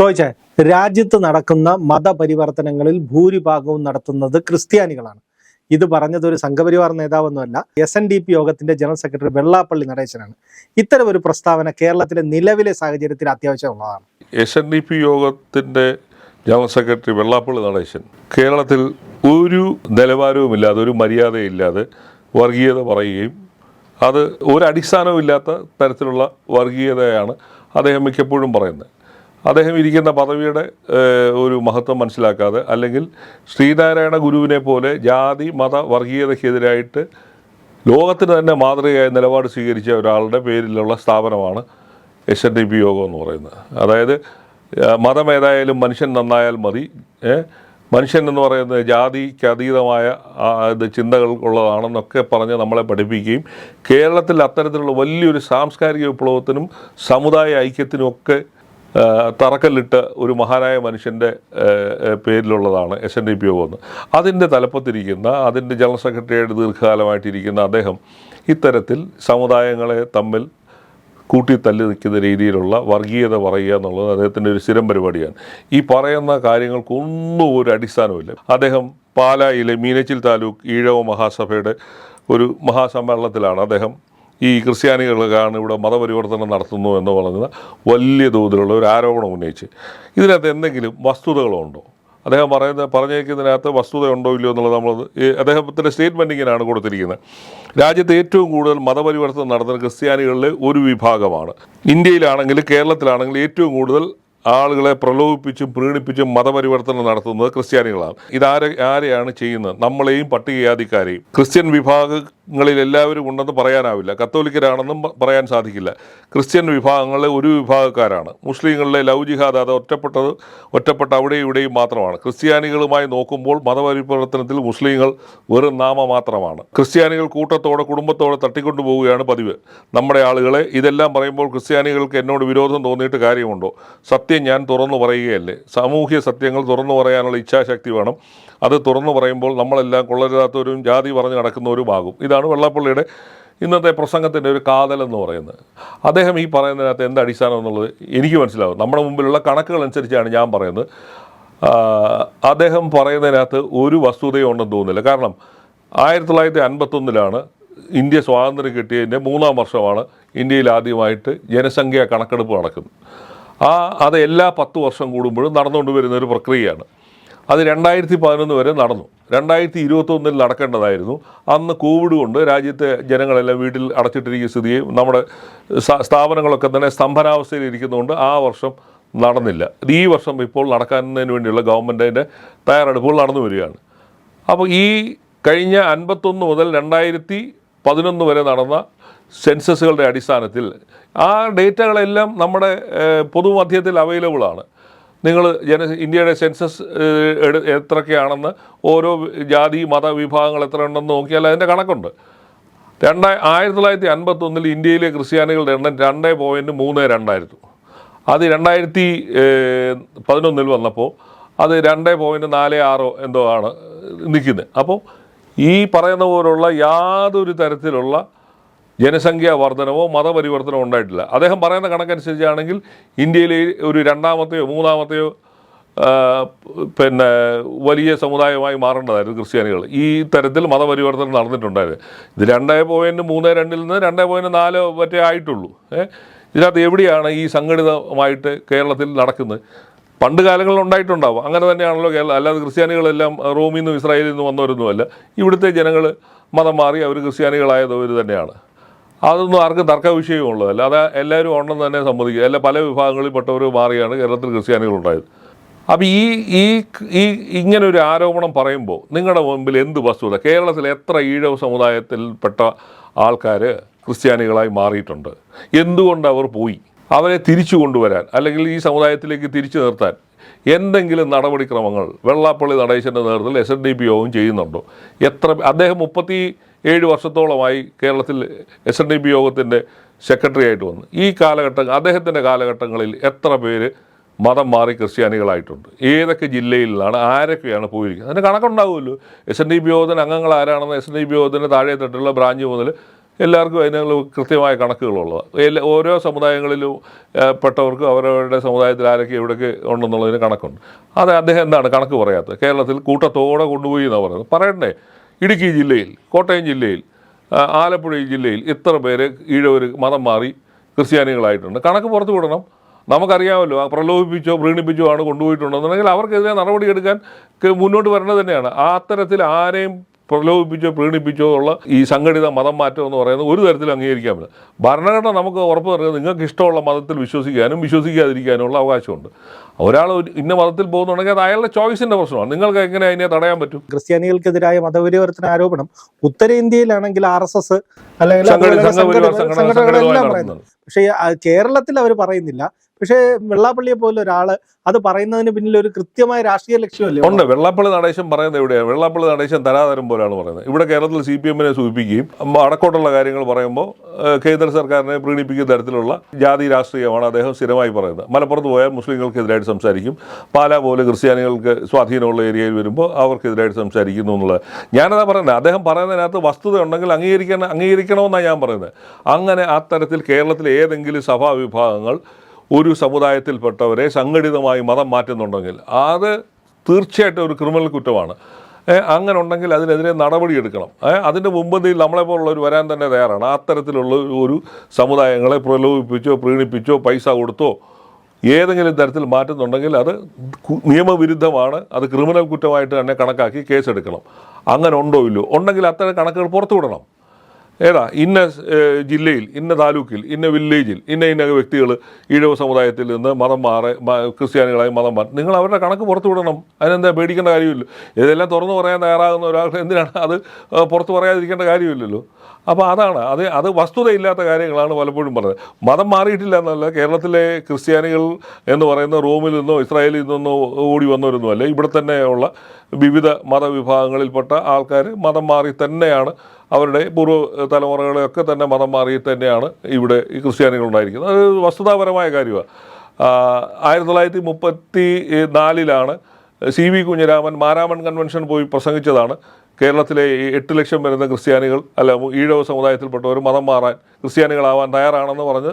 റോയ്ചെ രാജ്യത്ത് നടക്കുന്ന മതപരിവർത്തനങ്ങളിൽ ഭൂരിഭാഗവും നടത്തുന്നത് ക്രിസ്ത്യാനികളാണ്. ഇത് പറഞ്ഞത് ഒരു സംഘപരിവാർ നേതാവൊന്നുമല്ല എസ് എൻ ഡി പി യോഗത്തിന്റെ ജനറൽ സെക്രട്ടറി വെള്ളാപ്പള്ളി നടേശനാണ്. ഇത്തരം ഒരു പ്രസ്താവന കേരളത്തിലെ നിലവിലെ സാഹചര്യത്തിൽ അത്യാവശ്യമുള്ളതാണ്. എസ് എൻ ഡി പി യോഗത്തിന്റെ ജനറൽ സെക്രട്ടറി വെള്ളാപ്പള്ളി നടേശൻ കേരളത്തിൽ ഒരു നിലവാരവുമില്ലാതെ ഒരു മര്യാദയില്ലാതെ വർഗീയത പറയുകയും അത് ഒരു അടിസ്ഥാനവും ഇല്ലാത്ത തരത്തിലുള്ള വർഗീയതയാണ് അദ്ദേഹം മിക്കപ്പോഴും പറയുന്നത്. അദ്ദേഹം ഇരിക്കുന്ന പദവിയുടെ ഒരു മഹത്വം മനസ്സിലാക്കാതെ അല്ലെങ്കിൽ ശ്രീനാരായണ ഗുരുവിനെ പോലെ ജാതി മത വർഗീയതയ്ക്കെതിരായിട്ട് ലോകത്തിന് തന്നെ മാതൃകയായ നിലപാട് സ്വീകരിച്ച ഒരാളുടെ പേരിലുള്ള സ്ഥാപനമാണ് എസ് എൻ ഡി പി യോഗം എന്ന് പറയുന്നത്. അതായത് മതമേതായാലും മനുഷ്യൻ നന്നായാൽ മതി. മനുഷ്യൻ എന്ന് പറയുന്നത് ജാതിക്ക് അതീതമായ ഇത് ചിന്തകൾ ഉള്ളതാണെന്നൊക്കെ പറഞ്ഞ് നമ്മളെ പഠിപ്പിക്കുകയും കേരളത്തിൽ അത്തരത്തിലുള്ള വലിയൊരു സാംസ്കാരിക വിപ്ലവത്തിനും സമുദായ ഐക്യത്തിനും ഒക്കെ തറക്കല്ലിട്ട ഒരു മഹാനായ മനുഷ്യന്റെ പേരിലുള്ളതാണ് എസ് എൻ ഡി പി ഒ എന്ന് അതിന്റെ തലപ്പത്തിരിക്കുന്ന അതിന്റെ ജനറൽ സെക്രട്ടറിയായിട്ട് ദീർഘകാലമായിട്ടിരിക്കുന്ന അദ്ദേഹം ഇത്തരത്തിൽ സമുദായങ്ങളെ തമ്മിൽ കൂട്ടി തല്ലി നിൽക്കുന്ന രീതിയിലുള്ള വർഗീയത പറയുക എന്നുള്ളത് അദ്ദേഹത്തിന്റെ ഒരു സ്ഥിരം പരിപാടിയാണ്. ഈ പറയുന്ന കാര്യങ്ങൾക്കൊന്നും ഒരു അടിസ്ഥാനമില്ല അദ്ദേഹം പാലായിലെ മീനച്ചിൽ താലൂക്ക് ഈഴവ മഹാസഭയുടെ ഒരു മഹാസമ്മേളനത്തിലാണ് അദ്ദേഹം ഈ ക്രിസ്ത്യാനികൾക്കാണ് ഇവിടെ മതപരിവർത്തനം നടത്തുന്നു എന്ന് പറയുന്ന വലിയ തോതിലുള്ള ഒരു ആരോപണം ഉന്നയിച്ച്. ഇതിനകത്ത് എന്തെങ്കിലും വസ്തുതകളുണ്ടോ? അദ്ദേഹം പറയുന്ന പറഞ്ഞേക്കുന്നതിനകത്ത് വസ്തുതയുണ്ടോ ഇല്ലയോ എന്നുള്ളത് നമ്മൾ അദ്ദേഹത്തിന്റെ സ്റ്റേറ്റ്മെന്റ് ഇങ്ങനെയാണ് കൊടുത്തിരിക്കുന്നത്. രാജ്യത്ത് ഏറ്റവും കൂടുതൽ മതപരിവർത്തനം നടത്തുന്ന ക്രിസ്ത്യാനികളിലെ ഒരു വിഭാഗമാണ്. ഇന്ത്യയിലാണെങ്കിലും കേരളത്തിലാണെങ്കിലും ഏറ്റവും കൂടുതൽ ആളുകളെ പ്രലോഭിപ്പിച്ചും പ്രീണിപ്പിച്ചും മതപരിവർത്തനം നടത്തുന്നത് ക്രിസ്ത്യാനികളാണ്. ഇതാരെ ആരെയാണ് ചെയ്യുന്നത്? നമ്മളെയും പട്ടികജാതിക്കാരെയും. ക്രിസ്ത്യൻ വിഭാഗങ്ങളിൽ എല്ലാവരും ഉണ്ടെന്ന് പറയാനാവില്ല. കത്തോലിക്കരാണെന്നും പറയാൻ സാധിക്കില്ല. ക്രിസ്ത്യൻ വിഭാഗങ്ങളിലെ ഒരു വിഭാഗക്കാരാണ്. മുസ്ലിങ്ങളിലെ ലവ് ജിഹാദ് അത് ഒറ്റപ്പെട്ടത് ഒറ്റപ്പെട്ട അവിടെയും ഇവിടെയും മാത്രമാണ്. ക്രിസ്ത്യാനികളുമായി നോക്കുമ്പോൾ മതപരിവർത്തനത്തിൽ മുസ്ലിങ്ങൾ വെറും നാമ മാത്രമാണ്. ക്രിസ്ത്യാനികൾ കൂട്ടത്തോടെ കുടുംബത്തോടെ തട്ടിക്കൊണ്ടു പോവുകയാണ് പതിവ്. നമ്മുടെ ആളുകളെ ഇതെല്ലാം പറയുമ്പോൾ ക്രിസ്ത്യാനികൾക്ക് എന്നോട് വിരോധം തോന്നിയിട്ട് കാര്യമുണ്ടോ? സത്യം ഞാൻ തുറന്നു പറയുകയല്ലേ? സാമൂഹ്യ സത്യങ്ങൾ തുറന്നു പറയാനുള്ള ഇച്ഛാശക്തി വേണം. അത് തുറന്നു പറയുമ്പോൾ നമ്മളെല്ലാം കൊള്ളരുതാത്തവരും ജാതി പറഞ്ഞു നടക്കുന്നവരുമാകും. ഇതാണ് വെള്ളാപ്പള്ളിയുടെ ഇന്നത്തെ പ്രസംഗത്തിന്റെ ഒരു കാതലെന്ന് പറയുന്നത്. അദ്ദേഹം ഈ പറയുന്നതിനകത്ത് എന്ത് അടിസ്ഥാനം എന്നുള്ളത് എനിക്ക് മനസ്സിലാവും നമ്മുടെ മുമ്പിലുള്ള കണക്കുകൾ അനുസരിച്ചാണ് ഞാൻ പറയുന്നത്. അദ്ദേഹം പറയുന്നതിനകത്ത് ഒരു വസ്തുതയും ഉണ്ടെന്ന് തോന്നുന്നില്ല. കാരണം ആയിരത്തി തൊള്ളായിരത്തി അൻപത്തൊന്നിലാണ് ഇന്ത്യ സ്വാതന്ത്ര്യം കിട്ടിയതിന്റെ മൂന്നാം വർഷമാണ് ഇന്ത്യയിൽ ആദ്യമായിട്ട് ജനസംഖ്യാ കണക്കെടുപ്പ് നടക്കുന്നത്. ആ അത് എല്ലാ പത്ത് വർഷം കൂടുമ്പോഴും നടന്നുകൊണ്ട് വരുന്ന ഒരു പ്രക്രിയയാണ്. അത് രണ്ടായിരത്തി പതിനൊന്ന് വരെ നടന്നു. രണ്ടായിരത്തി ഇരുപത്തൊന്നിൽ നടക്കേണ്ടതായിരുന്നു. അന്ന് കോവിഡ് കൊണ്ട് രാജ്യത്തെ ജനങ്ങളെല്ലാം വീട്ടിൽ അടച്ചിട്ടിരിക്കുന്ന സ്ഥിതിയും നമ്മുടെ സ്ഥാ- സ്ഥാപനങ്ങളൊക്കെ തന്നെ സ്തംഭനാവസ്ഥയിൽ ഇരിക്കുന്നതുകൊണ്ട് ആ വർഷം നടന്നില്ല. ഈ വർഷം ഇപ്പോൾ നടക്കുന്നതിന് വേണ്ടിയുള്ള ഗവൺമെന്റിന്റെ തയ്യാറെടുപ്പുകൾ നടന്നു വരികയാണ്. അപ്പോൾ ഈ കഴിഞ്ഞ അൻപത്തൊന്ന് മുതൽ രണ്ടായിരത്തി പതിനൊന്ന് വരെ നടന്ന സെൻസസുകളുടെ അടിസ്ഥാനത്തിൽ ആ ഡേറ്റകളെല്ലാം നമ്മുടെ പൊതുമധ്യത്തിൽ അവൈലബിൾ ആണ് നിങ്ങൾ ജന ഇന്ത്യയുടെ സെൻസസ് എത്രയൊക്കെയാണെന്ന് ഓരോ ജാതി മത വിഭാഗങ്ങൾ എത്ര ഉണ്ടെന്ന് നോക്കിയാൽ അതിന്റെ കണക്കുണ്ട്. രണ്ടായി ആയിരത്തി തൊള്ളായിരത്തി അൻപത്തൊന്നിൽ ഇന്ത്യയിലെ ക്രിസ്ത്യാനികളുടെ എണ്ണം രണ്ട് പോയിന്റ് മൂന്ന് രണ്ടായിരുന്നു. അത് രണ്ടായിരത്തി പതിനൊന്നിൽ വന്നപ്പോൾ അത് രണ്ട് പോയിന്റ് നാല് ആറോ എന്തോ ആണ് നിൽക്കുന്നത്. അപ്പോൾ ഈ പറയുന്ന പോലുള്ള യാതൊരു തരത്തിലുള്ള ജനസംഖ്യാ വർധനവോ മതപരിവർത്തനമോ ഉണ്ടായിട്ടില്ല. അദ്ദേഹം പറയുന്ന കണക്കനുസരിച്ചാണെങ്കിൽ ഇന്ത്യയിലെ ഒരു രണ്ടാമത്തെയോ മൂന്നാമത്തെയോ പിന്നെ വലിയ സമുദായമായി മാറേണ്ടതായിരുന്നു ക്രിസ്ത്യാനികൾ. ഈ തരത്തിൽ മതപരിവർത്തനം നടന്നിട്ടുണ്ടായത് ഇത് രണ്ടേ പോയിന്റ് മൂന്ന് രണ്ടിൽ നിന്ന് രണ്ടേ പോയിന്റ് നാല് മറ്റേ ആയിട്ടുള്ളൂ. ഇതിനകത്ത് എവിടെയാണ് ഈ സംഘടിതമായിട്ട് കേരളത്തിൽ നടക്കുന്നത്? പണ്ട് കാലങ്ങളിൽ ഉണ്ടായിട്ടുണ്ടാവും. അങ്ങനെ തന്നെയാണല്ലോ കേരളം അല്ലാതെ ക്രിസ്ത്യാനികളെല്ലാം റോമിൽ നിന്നും ഇസ്രായേലിൽ നിന്നും വന്നവരൊന്നുമല്ല. ഇവിടുത്തെ ജനങ്ങൾ മതം മാറി അവർ ക്രിസ്ത്യാനികളായതവർ തന്നെയാണ്. അതൊന്നും ആർക്കും തർക്ക വിഷയമുള്ളതല്ല അല്ലാതെ എല്ലാവരും ഉണ്ടെന്ന് തന്നെ സമ്മതിക്കുക അല്ല പല വിഭാഗങ്ങളിൽപ്പെട്ടവർ മാറിയാണ് കേരളത്തിൽ ക്രിസ്ത്യാനികൾ ഉണ്ടായത്. അപ്പോൾ ഈ ഈ ഈ ഇങ്ങനെ ഒരു ആരോപണം പറയുമ്പോൾ നിങ്ങളുടെ മുമ്പിൽ എന്ത് വസ്തുത? കേരളത്തിൽ എത്ര ഈഴവ സമുദായത്തിൽപ്പെട്ട ആൾക്കാർ ക്രിസ്ത്യാനികളായി മാറിയിട്ടുണ്ട്? എന്തുകൊണ്ട് അവർ പോയി? അവരെ തിരിച്ചു കൊണ്ടുവരാൻ അല്ലെങ്കിൽ ഈ സമുദായത്തിലേക്ക് തിരിച്ചു നിർത്താൻ എന്തെങ്കിലും നടപടിക്രമങ്ങൾ വെള്ളാപ്പള്ളി നടേശന്റെ നേതൃത്വത്തിൽ എസ് എൻ ഡി പി യോഗം ചെയ്യുന്നുണ്ടോ? എത്ര അദ്ദേഹം മുപ്പത്തി ഏഴ് വർഷത്തോളമായി കേരളത്തിൽ എസ് എൻ ഡി പി യോഗത്തിന്റെ സെക്രട്ടറി ആയിട്ട് വന്നു. ഈ കാലഘട്ടം അദ്ദേഹത്തിന്റെ കാലഘട്ടങ്ങളിൽ എത്ര പേര് മതം മാറി ക്രിസ്ത്യാനികളായിട്ടുണ്ട്? ഏതൊക്കെ ജില്ലയിലാണ് ആരൊക്കെയാണ് പോയിരിക്കുന്നത്? അതിന് കണക്കുണ്ടാവുമല്ലോ. എസ് എൻ ഡി പി യോഗത്തിന് അംഗങ്ങൾ ആരാണെന്ന് എസ് എൻ ഡി പി യോഗത്തിന്റെ താഴെ തട്ടുള്ള ബ്രാഞ്ച് മുതൽ എല്ലാവർക്കും അതിനുള്ള കൃത്യമായ കണക്കുകളുള്ളത് എല്ലാ ഓരോ സമുദായങ്ങളിലും പെട്ടവർക്കും അവരവരുടെ സമുദായത്തിൽ ആരൊക്കെ എവിടെയൊക്കെ ഉണ്ടെന്നുള്ളതിന് കണക്കുണ്ട്. അത് അദ്ദേഹം എന്താണ് കണക്ക് പറയാത്തത്? കേരളത്തിൽ കൂട്ടത്തോടെ കൊണ്ടുപോയി എന്നാണ് പറയുന്നത്. പറയണ്ടേ? ഇടുക്കി ജില്ലയിൽ കോട്ടയം ജില്ലയിൽ ആലപ്പുഴ ജില്ലയിൽ ഇത്ര പേര് ഈഴവർ മതം മാറി ക്രിസ്ത്യാനികളായിട്ടുണ്ട്. കണക്ക് പുറത്തു വിടണം. നമുക്കറിയാമല്ലോ ആ പ്രലോഭിപ്പിച്ചോ പ്രീണിപ്പിച്ചോ ആണ് കൊണ്ടുപോയിട്ടുണ്ടെന്നുണ്ടെങ്കിൽ അവർക്കെതിരെ നടപടിയെടുക്കാൻ മുന്നോട്ട് വരേണ്ടത് തന്നെയാണ്. ആ അത്തരത്തിൽ ആരെയും പ്രലോഭിപ്പിച്ചോ പ്രീണിപ്പിച്ചോ ഉള്ള ഈ സംഘടിത മതം മാറ്റം എന്ന് പറയുന്നത് ഒരു തരത്തിൽ അംഗീകരിക്കാൻ പറ്റില്ല ഭരണഘടന നമുക്ക് ഉറപ്പ് തരുന്നത് നിങ്ങൾക്ക് ഇഷ്ടമുള്ള മതത്തിൽ വിശ്വസിക്കാനും വിശ്വസിക്കാതിരിക്കാനുമുള്ള അവകാശമുണ്ട്. ഒരാൾ ഇന്ന മതത്തിൽ പോകുന്നുണ്ടെങ്കിൽ അത് അയാളുടെ ചോയ്സിന്റെ പ്രശ്നമാണ്. നിങ്ങൾക്ക് എങ്ങനെ അതിനെ തടയാൻ പറ്റും? ക്രിസ്ത്യാനികൾക്കെതിരായ മതപരിവർത്തന ആരോപണം ഉത്തരേന്ത്യയിലാണെങ്കിൽ ആർ എസ് എസ് അല്ലെങ്കിൽ പക്ഷേ കേരളത്തിൽ അവർ പറയുന്നില്ല. പക്ഷേ വെള്ളാപ്പള്ളിയെ പോലെ ഒരാൾ അത് പറയുന്നതിന് പിന്നിൽ ഒരു കൃത്യമായ രാഷ്ട്രീയ ലക്ഷ്യമല്ലേ? ഉണ്ട്. വെള്ളാപ്പള്ളി നടേശൻ പറയുന്നത് എവിടെയാണ്? വെള്ളാപ്പള്ളി നടേശൻ തരാതരം പോലെയാണ് പറയുന്നത്. ഇവിടെ കേരളത്തിൽ സി പി എമ്മിനെ സൂചിപ്പിക്കുകയും അടക്കോട്ടുള്ള കാര്യങ്ങൾ പറയുമ്പോൾ കേന്ദ്ര സർക്കാരിനെ പ്രീണിപ്പിക്കുന്ന തരത്തിലുള്ള ജാതി രാഷ്ട്രീയമാണ് അദ്ദേഹം സ്ഥിരമായി പറയുന്നത്. മലപ്പുറത്ത് പോയാൽ മുസ്ലിങ്ങൾക്കെതിരായിട്ട് സംസാരിക്കും. പാലാ പോലെ ക്രിസ്ത്യാനികൾക്ക് സ്വാധീനമുള്ള ഏരിയയിൽ വരുമ്പോൾ അവർക്കെതിരായിട്ട് സംസാരിക്കുന്നു എന്നുള്ളത്. ഞാനതാ പറയുന്നത്. അദ്ദേഹം പറയുന്നതിനകത്ത് വസ്തുത ഉണ്ടെങ്കിൽ അംഗീകരിക്കണം അംഗീകരിക്കണമെന്നാണ് ഞാൻ പറയുന്നത്. അങ്ങനെ അത്തരത്തിൽ കേരളത്തിലെ ഏതെങ്കിലും സഭാ വിഭാഗങ്ങൾ ഒരു സമുദായത്തിൽപ്പെട്ടവരെ സംഘടിതമായി മതം മാറ്റുന്നുണ്ടെങ്കിൽ അത് തീർച്ചയായിട്ടും ഒരു ക്രിമിനൽ കുറ്റമാണ്. അങ്ങനെ ഉണ്ടെങ്കിൽ അതിനെതിരെ നടപടിയെടുക്കണം. അതിന്റെ മുമ്പന്തിയിൽ നമ്മളെപ്പോലുള്ളവർ വരാൻ തന്നെ തയ്യാറാണ്. അത്തരത്തിലുള്ള ഒരു- സമുദായങ്ങളെ പ്രലോഭിപ്പിച്ചോ പ്രീണിപ്പിച്ചോ പൈസ കൊടുത്തോ ഏതെങ്കിലും തരത്തിൽ മാറ്റുന്നുണ്ടെങ്കിൽ അത് നിയമവിരുദ്ധമാണ്. അത് ക്രിമിനൽ കുറ്റമായിട്ട് തന്നെ കണക്കാക്കി കേസെടുക്കണം. അങ്ങനെ ഉണ്ടോ ഇല്ലയോ? ഉണ്ടെങ്കിൽ അത്തരം കണക്കുകൾ പുറത്തു വിടണം ഏതാ? ഇന്ന ജില്ലയിൽ ഇന്ന താലൂക്കിൽ ഇന്ന വില്ലേജിൽ ഇന്ന ഇന്ന വ്യക്തികൾ ഈഴവ സമുദായത്തിൽ നിന്ന് മതം മാറി ക്രിസ്ത്യാനികളായി മതം മാറി. നിങ്ങൾ അവരുടെ കണക്ക് പുറത്തു വിടണം. അതിനെന്താ പേടിക്കേണ്ട കാര്യമില്ല. ഇതെല്ലാം തുറന്നു പറയാൻ തയ്യാറാകുന്ന ഒരാൾ എന്തിനാണ്? അത് പുറത്തു പറയാതിരിക്കേണ്ട കാര്യമില്ലല്ലോ. അപ്പോൾ അതാണ്. അത് അത് വസ്തുതയില്ലാത്ത കാര്യങ്ങളാണ് പലപ്പോഴും പറഞ്ഞത്. മതം മാറിയിട്ടില്ല എന്നല്ല. കേരളത്തിലെ ക്രിസ്ത്യാനികൾ എന്ന് പറയുന്ന റോമിൽ നിന്നോ ഇസ്രായേലിൽ നിന്നോ ഓടി വന്നവരൊന്നുമല്ല ഇവിടെ തന്നെയുള്ള വിവിധ മതവിഭാഗങ്ങളിൽപ്പെട്ട ആൾക്കാർ മതം മാറി തന്നെയാണ് അവരുടെ പൂർവ തലമുറകളെയൊക്കെ തന്നെ മതം മാറി തന്നെയാണ് ഇവിടെ ഈ ക്രിസ്ത്യാനികൾ ഉണ്ടായിരിക്കുന്നത്. അത് വസ്തുതാപരമായ കാര്യമാണ്. ആയിരത്തി തൊള്ളായിരത്തി മുപ്പത്തി നാലിലാണ് C V Kunjiraman Maramon convention പോയി പ്രസംഗിച്ചതാണ്. കേരളത്തിലെ എട്ട് ലക്ഷം വരുന്ന ക്രിസ്ത്യാനികൾ അല്ല ഈഴവ സമുദായത്തിൽപ്പെട്ടവർ മതം മാറാൻ ക്രിസ്ത്യാനികളാവാൻ തയ്യാറാണെന്ന് പറഞ്ഞ്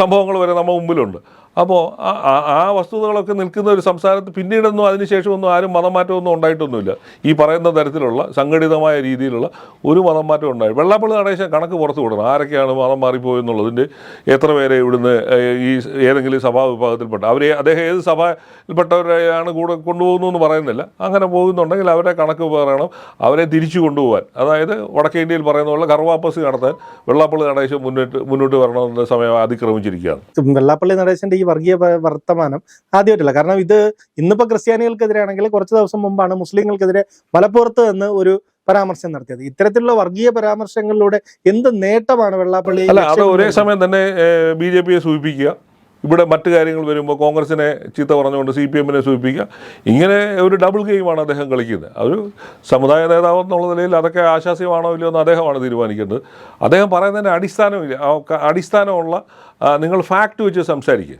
സംഭവങ്ങൾ വരെ നമ്മുടെ മുമ്പിലുണ്ട്. അപ്പോൾ ആ- വസ്തുതകളൊക്കെ നിൽക്കുന്ന ഒരു സംസ്ഥാനത്ത് പിന്നീടൊന്നും അതിനുശേഷമൊന്നും ആരും മതം മാറ്റമൊന്നും ഉണ്ടായിട്ടൊന്നുമില്ല. ഈ പറയുന്ന തരത്തിലുള്ള സംഘടിതമായ രീതിയിലുള്ള ഒരു മതം മാറ്റം ഉണ്ടായി. വെള്ളാപ്പള്ളി നടേശൻ കണക്ക് പുറത്തു വിടണം. ആരൊക്കെയാണ് മതം മാറിപ്പോയെന്നുള്ളതിന്റെ എത്ര പേരെ ഇവിടുന്ന് ഈ ഏതെങ്കിലും സഭാ വിഭാഗത്തിൽപ്പെട്ട അവരെ അദ്ദേഹം ഏത് സഭയിൽപ്പെട്ടവരെയാണ് കൂടെ കൊണ്ടുപോകുന്നു എന്ന് പറയുന്നില്ല. അങ്ങനെ പോകുന്നുണ്ടെങ്കിൽ അവരെ കണക്ക് പറയണം. അവരെ തിരിച്ചു കൊണ്ടുപോകാൻ അതായത് വടക്കേ ഇന്ത്യയിൽ പറയുന്ന പോലെ കറുവാപ്പസ് നടത്താൻ വെള്ളാപ്പള്ളി നടേശൻ മുന്നോട്ട് മുന്നോട്ട് വരണമെന്ന സമയം അതിക്രമിച്ചിരിക്കുകയാണ്. വെള്ളാപ്പള്ളി നടേശന്റെ വർഗീയ വർത്തമാനം ആദ്യമായിട്ടില്ല. കാരണം ഇത് ഇന്നിപ്പോ ക്രിസ്ത്യാനികൾക്കെതിരെയാണെങ്കിൽ കുറച്ച് ദിവസം മുമ്പാണ് മുസ്ലിങ്ങൾക്കെതിരെ മലപ്പുറത്ത് നിന്ന് ഒരു പരാമർശം നടത്തിയത്. ഇത്തരത്തിലുള്ള വർഗീയ പരാമർശങ്ങളിലൂടെ എന്ത് നേട്ടമാണ് വെള്ളാപ്പള്ളി അല്ല അത് ഒരേ സമയം തന്നെ ബി ജെ പിയെ സൂചിപ്പിക്കുക. ഇവിടെ മറ്റു കാര്യങ്ങൾ വരുമ്പോൾ കോൺഗ്രസിനെ ചീത്ത പറഞ്ഞുകൊണ്ട് സി പി എമ്മിനെ സൂചിപ്പിക്കുക. ഇങ്ങനെ ഒരു ഡബിൾ ഗെയിമാണ് അദ്ദേഹം കളിക്കുന്നത്. ഒരു സമുദായ നേതാവ് എന്നുള്ള നിലയിൽ അതൊക്കെ ആശാസ്യമാണോ ഇല്ലയോ എന്ന് അദ്ദേഹമാണ് തീരുമാനിക്കുന്നത് അദ്ദേഹം പറയുന്നതിന് അടിസ്ഥാനമില്ല. അടിസ്ഥാനമുള്ള നിങ്ങൾ ഫാക്ട് വെച്ച് സംസാരിക്കുക.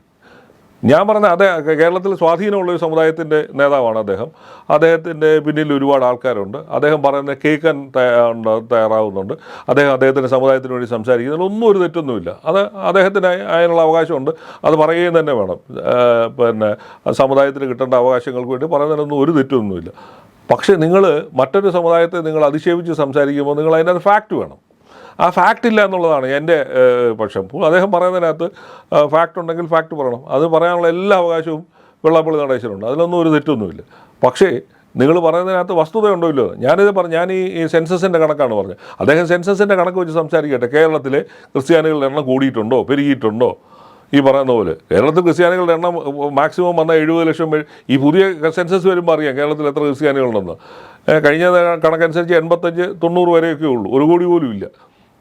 ഞാൻ പറഞ്ഞ അതെ കേരളത്തിൽ സ്വാധീനമുള്ള ഒരു സമുദായത്തിന്റെ നേതാവാണ് അദ്ദേഹം. അദ്ദേഹത്തിന്റെ പിന്നിൽ ഒരുപാട് ആൾക്കാരുണ്ട്. അദ്ദേഹം പറയുന്ന കേൾക്കാൻ തയ്യാറാവുന്നുണ്ട്. അദ്ദേഹം അദ്ദേഹത്തിന്റെ സമുദായത്തിന് വേണ്ടി സംസാരിക്കുന്നതിൽ ഒന്നും ഒരു തെറ്റൊന്നുമില്ല. അത് അദ്ദേഹത്തിന് അതിനുള്ള അവകാശമുണ്ട്. അത് പറയുകയും തന്നെ വേണം. പിന്നെ സമുദായത്തിന് കിട്ടേണ്ട അവകാശങ്ങൾക്ക് വേണ്ടി പറയുന്നതിനൊന്നും ഒരു തെറ്റൊന്നുമില്ല. പക്ഷേ നിങ്ങൾ മറ്റൊരു സമുദായത്തെ നിങ്ങൾ അധിക്ഷേപിച്ച് സംസാരിക്കുമ്പോൾ നിങ്ങൾ അതിനകത്ത് ഫാക്റ്റ് വേണം. ആ ഫാക്റ്റ് ഇല്ല എന്നുള്ളതാണ്. എന്റെ പക്ഷം അദ്ദേഹം പറയുന്നതിനകത്ത് ഫാക്റ്റ് ഉണ്ടെങ്കിൽ ഫാക്റ്റ് പറയണം. അത് പറയാനുള്ള എല്ലാ അവകാശവും വെള്ളാപ്പള്ളി നടേശനുണ്ട്. അതിലൊന്നും ഒരു തെറ്റൊന്നുമില്ല. പക്ഷേ നിങ്ങൾ പറയുന്നതിനകത്ത് വസ്തുതയുണ്ടോ ഇല്ലയോ? ഞാനിത് പറഞ്ഞു ഞാൻ ഈ സെൻസസിന്റെ കണക്കാണ് പറഞ്ഞത്. അദ്ദേഹം സെൻസസിന്റെ കണക്ക് വെച്ച് സംസാരിക്കട്ടെ. കേരളത്തിലെ ക്രിസ്ത്യാനികളുടെ എണ്ണം കൂടിയിട്ടുണ്ടോ? പെരുകിയിട്ടുണ്ടോ? ഈ പറയുന്ന പോലെ. കേരളത്തിൽ ക്രിസ്ത്യാനികളുടെ എണ്ണം മാക്സിമം വന്ന എഴുപത് ലക്ഷം ഈ പുതിയ സെൻസസ് വരുമ്പോൾ അറിയാം കേരളത്തിൽ എത്ര ക്രിസ്ത്യാനികളുണ്ടെന്ന്. കഴിഞ്ഞ കണക്കനുസരിച്ച് എൺപത്തഞ്ച് തൊണ്ണൂറ് വരെയൊക്കെ ഉള്ളൂ. ഒരു കോടി പോലും ഇല്ല.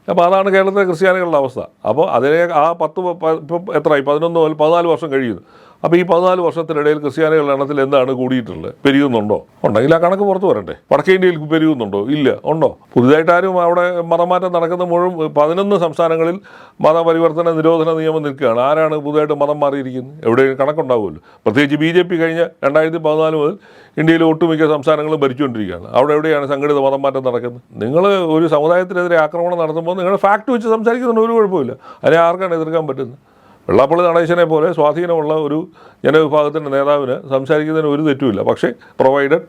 അപ്പോൾ അതാണ് കേരളത്തിലെ ക്രിസ്ത്യാനികളുടെ അവസ്ഥ. അപ്പോൾ അതിനെ ആ പത്ത് ഇപ്പം എത്രയായി? പതിനൊന്ന് പതിനാല് വർഷം കഴിയുന്നു. അപ്പോൾ ഈ പതിനാല് വർഷത്തിനിടയിൽ ക്രിസ്ത്യാനികളുടെ എണ്ണത്തിൽ എന്താണ് കൂടിയിട്ടുള്ളത്? പെരുകുന്നുണ്ടോ ഉണ്ടെങ്കിൽ ആ കണക്ക് പുറത്തു വരട്ടെ. വടക്കേ ഇന്ത്യയിൽ പെരുകുന്നുണ്ടോ ഇല്ല. ഉണ്ടോ? പുതുതായിട്ട് ആരും അവിടെ മതമാറ്റം നടക്കുന്ന മുഴുവൻ പതിനൊന്ന് സംസ്ഥാനങ്ങളിൽ മതപരിവർത്തന നിരോധന നിയമം നിൽക്കുകയാണ്. ആരാണ് പുതുതായിട്ട് മതം മാറിയിരിക്കുന്നത്? എവിടെ കണക്കുണ്ടാവുമല്ലോ. പ്രത്യേകിച്ച് ബി ജെ പി കഴിഞ്ഞ രണ്ടായിരത്തി പതിനാല് മുതൽ ഇന്ത്യയിലെ ഒട്ടുമിക്ക സംസ്ഥാനങ്ങളും ഭരിച്ചുകൊണ്ടിരിക്കുകയാണ്. അവിടെ എവിടെയാണ് സംഘടിത മതം മാറ്റം നടക്കുന്നത്? നിങ്ങൾ ഒരു സമുദായത്തിനെതിരെ ആക്രമണം നടത്തുമ്പോൾ നിങ്ങൾ ഫാക്ട് വെച്ച് സംസാരിക്കുന്നുണ്ട്. ഒരു കുഴപ്പമില്ല അതിനെ ആർക്കാണ് എതിർക്കാൻ പറ്റുന്നത്? വെള്ളാപ്പള്ളി നടേശനെ പോലെ സ്വാധീനമുള്ള ഒരു ജനവിഭാഗത്തിന്റെ നേതാവിന് സംസാരിക്കുന്നതിന് ഒരു തെറ്റുമില്ല. പക്ഷേ പ്രൊവൈഡഡ്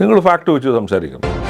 നിങ്ങൾ ഫാക്ട് വെച്ച് സംസാരിക്കണം.